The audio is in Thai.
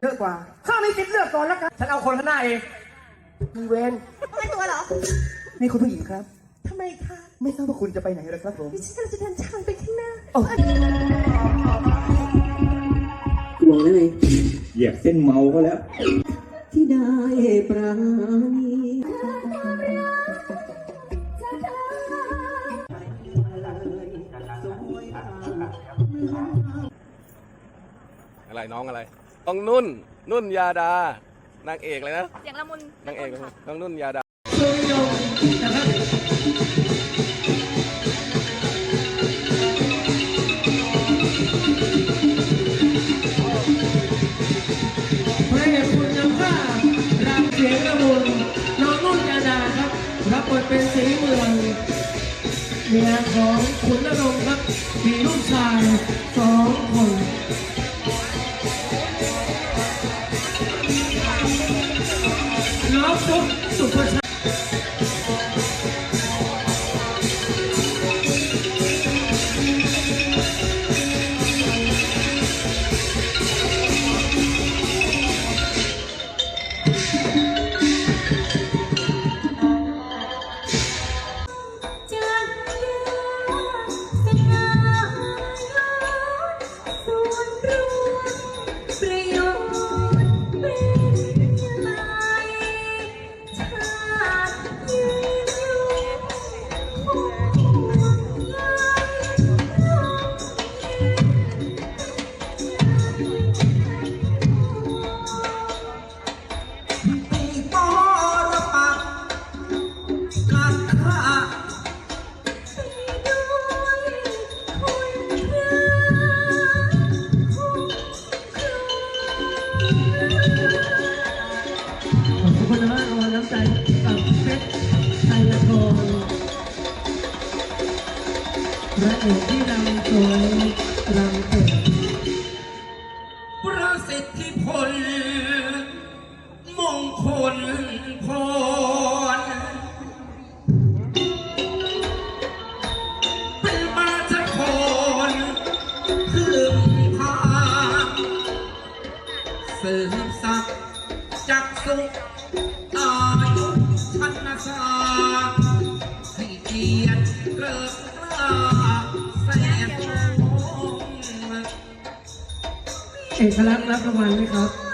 เยอะกว่า ข้ามีสิทธิ์เลือกก่อนแล้วกัน ฉันเอาคนข้างหน้าเองมีเวนไม่ตัวเหรอนี่คุณผู้หญิงครับ ทำไมคะ ไม่ทราบว่าคุณจะไปไหนหรอครับผม ดิฉันกำลังจะเดินทางไปข้างหน้าโอ้กูบอกแล้วไงเหยียบเส้นเมาก็แล้ว ที่ได้ปราณีอะไรน้องอะไร น้องนุ่น นุ่นยาดา นางเอกเลยนะ เสียงละมุนนางเอกน้องนุ่นยาดา พระเอกคุณภาพรำเสียงละมุนน้องนุ่นยาดาครับ รับบทเป็นสีเมืองเมียของขุนนรงค์ครับมีลูกชายสองคนน้ ฟุ๊ก ขอบคุณนะรางวัลน้ำใจกับเพชรไทยละครพระเอกที่รำสวยรำเก่งประสิทธิพลมงคลพร สืบสักจักสุอายุชันสาให้เกียรติเกิดกล้าแสนทองเอกลักษณ์รับรางวัลไหมครับ